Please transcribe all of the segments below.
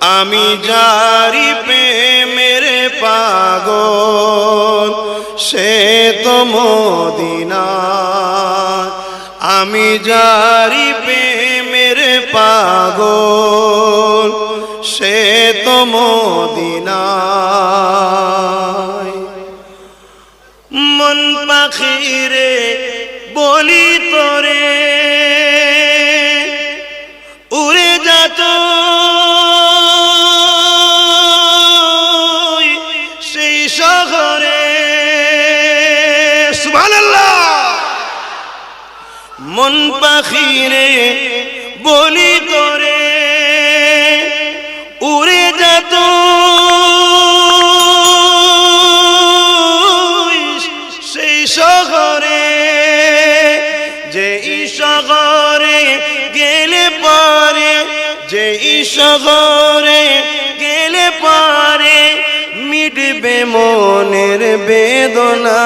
আমি জারি প্রেমের পাগল, সে তো মদিনা আমি জারি প্রেমের পাগল, সে তো মদিনা মন পাখিরে বলি তোরে মন পাখিরে বলি তোরে উড়ে যেত সেই শহরে, যে শহরে গেলে পারে, যে শহরে গেলে পারে মিটবে মনের বেদনা।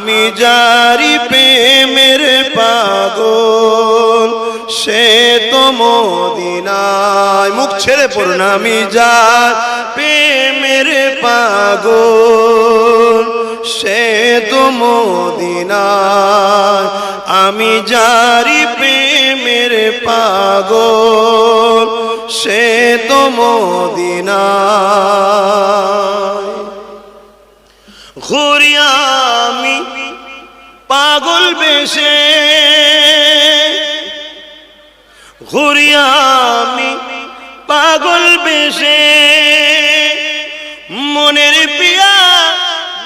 আমি জারি প্রেমের পাগল, সে তো মদিনায়। মুখ ছেড়ে পড়ুন, আমি যার প্রেমের পাগল, সে তো মদিনায়। আমি জারি প্রেমের পাগল, সে তো মদিনায়। ঘুরি আমি পাগল বেশে, ঘুরি পাগল বেশে, মনের পিয়া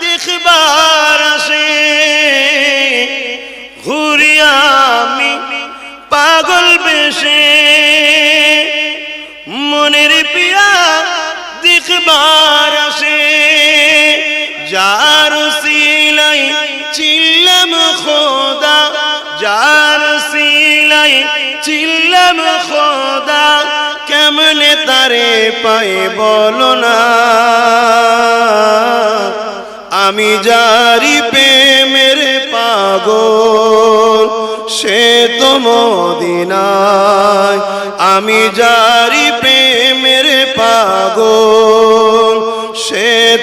দেখবার আসে, ঘুরি আমি পাগল বেশে, মনের পিয়া দেখবার আসে। যার সিলাই চিল্লাম খোদা, যার সিলাই চিল্লাম খোদা, কেমনে তারে পাই বলো না? আমি জারি প্রেমের পাগল, সে তো মদিনায়। আমি জারি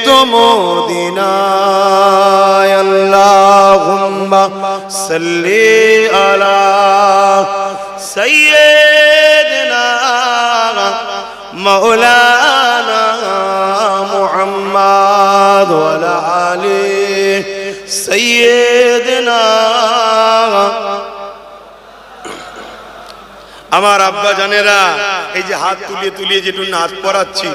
তো মোদিনায় সাল্লি আলা সাইয়্যিদিনা মাওলানা মুহাম্মদ আলি সাইয়্যিদিনা আমার আব্বা জানেরা, এই যে হাত তুলিয়ে তুলিয়ে যেটুকু হাত পড়াচ্ছি